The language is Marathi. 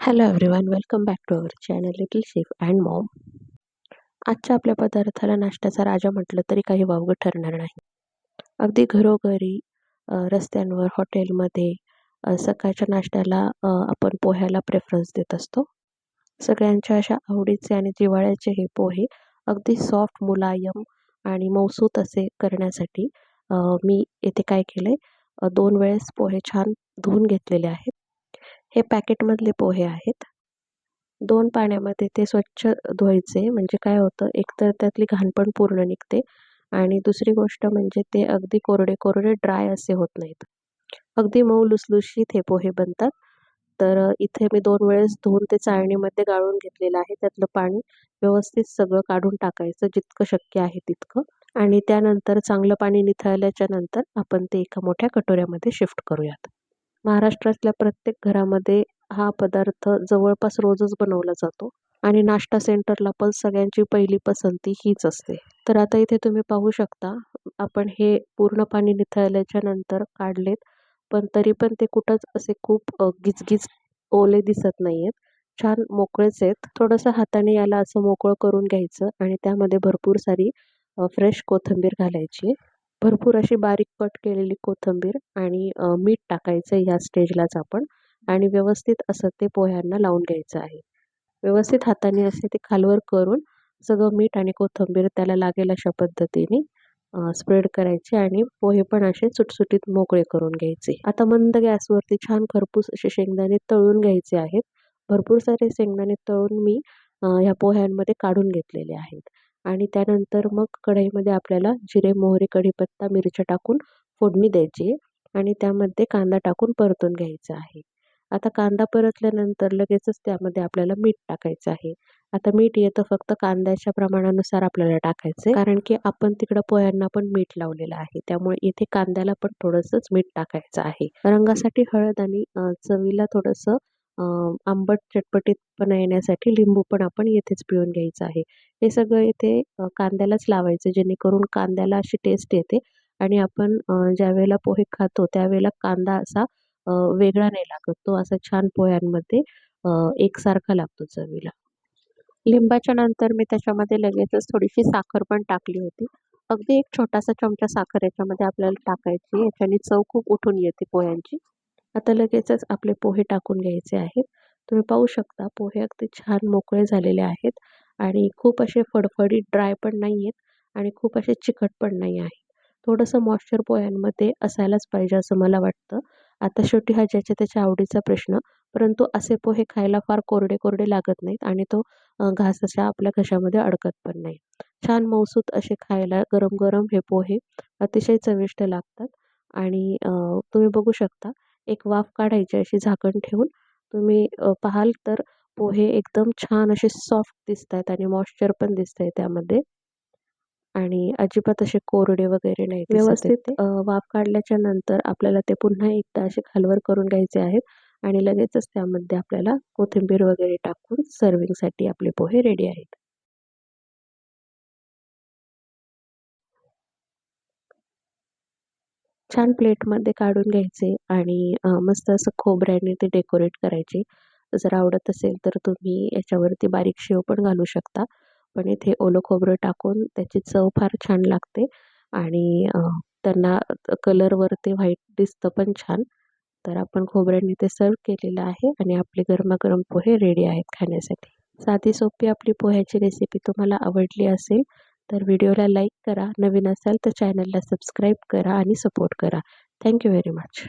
Hello everyone welcome back to our channel little chef and mom आजच्या आपल्या पदार्थाला नाश्त्याचा राजा म्हटलं तरी काही वावगं ठरणार नाही. अगदी घरोघरी रस्त्यांवर हॉटेलमध्ये सकाळच्या नाश्त्याला आपण पोह्याला प्रेफरन्स देत असतो. सगळ्यांच्या अशा आवडीचे आणि जिवाळ्याचे हे पोहे अगदी सॉफ्ट मुलायम आणि मौसूत असे करण्यासाठी मी येथे काय केलं आहे दोन वेळेस पोहे छान धुवून घेतलेले आहेत. हे पॅकेटमधले पोहे आहेत. दोन पाण्यामध्ये ते स्वच्छ धुवायचे म्हणजे काय होतं एकतर त्यातली घाणपण पूर्ण निघते आणि दुसरी गोष्ट म्हणजे ते अगदी कोरडे कोरडे ड्राय असे होत नाहीत. अगदी मऊ लुसलुशीत हे पोहे बनतात. तर इथे मी दोन वेळेस धुवून ते चाळणीमध्ये गाळून घेतलेलं आहे. त्यातलं पाणी व्यवस्थित सगळं काढून टाकायचं जितकं शक्य आहे तितकं. आणि त्यानंतर चांगलं पाणी निथळल्याच्या नंतर आपण ते एका मोठ्या कटोऱ्यामध्ये शिफ्ट करूयात. महाराष्ट्रातल्या प्रत्येक घरामध्ये हा पदार्थ जवळपास रोजच बनवला जातो. आणि नाश्ता सेंटरला पण सगळ्यांची पहिली पसंती हीच असते. तर आता इथे तुम्ही पाहू शकता आपण हे पूर्ण पाणी निथळल्याच्या नंतर काढलेत. पण तरी पण ते कुठंच असे खूप गिजगिज ओले दिसत नाही आहेत छान मोकळेच आहेत. थोडंसं हाताने याला असं मोकळं करून घ्यायचं आणि त्यामध्ये भरपूर सारी फ्रेश कोथिंबीर घालायची. भरपूर अशी बारीक कट केलेली कोथिंबीर आणि मीठ टाकायचं ह्या स्टेजलाच आपण आणि व्यवस्थित असं ते पोह्यांना लावून घ्यायचं आहे. व्यवस्थित हाताने असे ते खालवर करून सगळं मीठ आणि कोथिंबीर त्याला लागेल अशा पद्धतीने स्प्रेड करायचे आणि पोहे पण असे सुटसुटीत मोकळे करून घ्यायचे. आता मंद गॅसवरती छान खरपूस असे शेंगदाणे तळून घ्यायचे आहेत. भरपूर सारे शेंगदाणे तळून मी ह्या पोह्यांमध्ये काढून घेतलेले आहेत. आणि त्यानंतर मग कढईमध्ये आपल्याला जिरे मोहरी कढीपत्ता मिरच्या टाकून फोडणी द्यायची आणि त्यामध्ये कांदा टाकून परतून घ्यायचा आहे. आता कांदा परतल्यानंतर लगेचच त्यामध्ये आपल्याला मीठ टाकायचं आहे. आता मीठ येतं फक्त कांद्याच्या प्रमाणानुसार आपल्याला टाकायचं कारण की आपण तिकडं पोह्यांना पण मीठ लावलेलं आहे. त्यामुळे इथे कांद्याला पण थोडंसंच मीठ टाकायचं आहे. रंगासाठी हळद आणि चवीला थोडंसं आंबट चटपटीतपणा येण्यासाठी लिंबू पण आपण येथेच पिळून घ्यायचं आहे. हे सगळं इथे कांद्यालाच लावायचं जेणेकरून कांद्याला अशी टेस्ट येते आणि आपण ज्यावेळेला पोहे खातो त्यावेळेला कांदा असा वेगळा नाही लागत. तो असा छान पोह्यांमध्ये एकसारखा लागतो चवीला. लिंबाच्या नंतर मी त्याच्यामध्ये लगेचच थोडीशी साखर पण टाकली होती. अगदी एक छोटासा चमचा साखर याच्यामध्ये आपल्याला टाकायची याच्याने चव खूप उठून येते पोह्यांची. आता लगेचच आपले पोहे टाकून घ्यायचे आहेत. तुम्ही पाहू शकता पोहे अगदी छान मोकळे झालेले आहेत. आणि खूप असे फडफडीत ड्राय पण नाही आहेत आणि खूप असे चिकट पण नाही आहे थोडंसं मॉइश्चर पोह्यांमध्ये असायलाच पाहिजे असं मला वाटतं. आता शेवटी हा ज्याच्या त्याच्या आवडीचा प्रश्न परंतु असे पोहे खायला फार कोरडे कोरडे लागत नाहीत आणि तो घास अशा आपल्या घशामध्ये अडकत पण नाही. छान मौसूत असे खायला गरम गरम हे पोहे अतिशय चविष्ट लागतात. आणि तुम्ही बघू शकता एक वाफ काढायची अशी झाकण ठेवून तुम्ही पाहाल तर पोहे एकदम छान असे सॉफ्ट दिसत आहेत आणि मॉइश्चर पण दिसत आहे त्यामध्ये. आणि अजिबात असे कोरडे वगैरे नाही व्यवस्थित वाफ काढल्याच्या नंतर आपल्याला ते पुन्हा एकदा असे खालवर करून घ्यायचे आहेत आणि लगेचच त्यामध्ये आपल्याला कोथिंबीर वगैरे टाकून सर्विंगसाठी आपले पोहे रेडी आहेत. छान प्लेटमध्ये काढून घ्यायचे आणि मस्त असं खोबऱ्याने ते डेकोरेट करायचे. जर आवडत असेल तर तुम्ही याच्यावरती बारीक शेव पण घालू शकता. पण इथे ओलं खोबरं टाकून त्याची चव फार छान लागते. आणि त्यांना कलरवर ते व्हाईट दिसतं पण छान. तर आपण खोबऱ्याने ते सर्व केलेलं आहे आणि आपले गरमागरम पोहे रेडी आहेत खाण्यासाठी. साधी सोपी आपली पोह्याची रेसिपी तुम्हाला आवडली असेल तर व्हिडिओला लाईक करा. नवीन असाल तर चॅनलला सबस्क्राईब करा आणि सपोर्ट करा. Thank you very much.